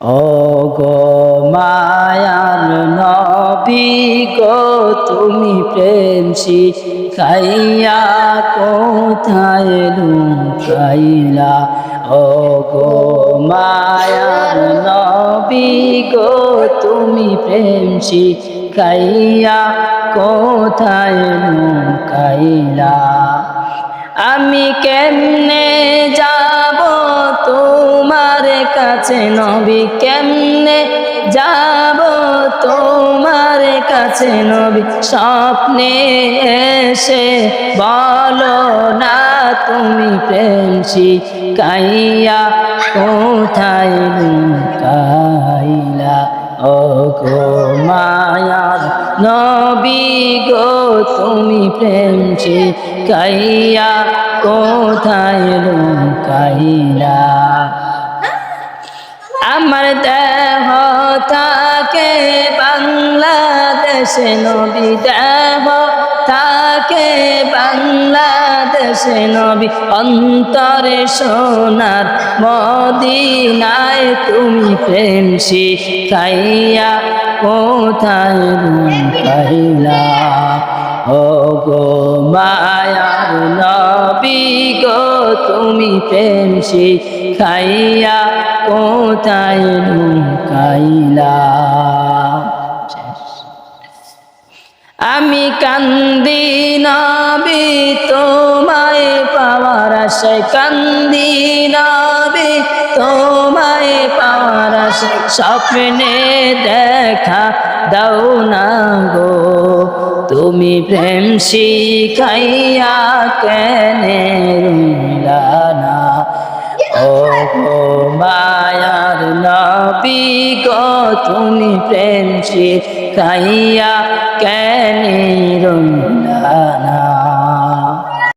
ও গো মায়ার নবী গো, তুমি প্রেম শিখাইয়া কোথায় লুকাইলা? ও গো মায়ার নবী গো, তুমি প্রেম শিখাইয়া কোথায় লুকাইলা? আমি কেমনে যাব তোমার কাছে নবী কেমনে যাব? তোমার কাছে নবী স্বপ্নে এসে বলো না, তুমি প্রেম শিখাইয়া কোথায় লুকাইলা? ও গো মায়ার নবী গো, তুমি প্রেম শিখাইয়া কোথায় লুকাইলা? আমার দেহ থাকে বাংলাদেশে, নবী দেহ থাকে বাংলাদেশে, নবী অন্তরে সোনার মদিনায় তুমি প্রেম শিখাইয়া কোথায় লুকাইলা ও গো মায়ার নবী তুমি প্রেম শিখাইয়া কোথায় লুকাইলা আমি কান্দি নবী তোমায় পাওয়ার আশায় কান্দি নবী তোমায় পাওয়ার আশায় স্বপ্নে দেখা দাও না গো। তুমি প্রেম শিখাইয়া কেনে মায়ার নবী গো তুমি প্রেম শিখাইয়া কেন রইলা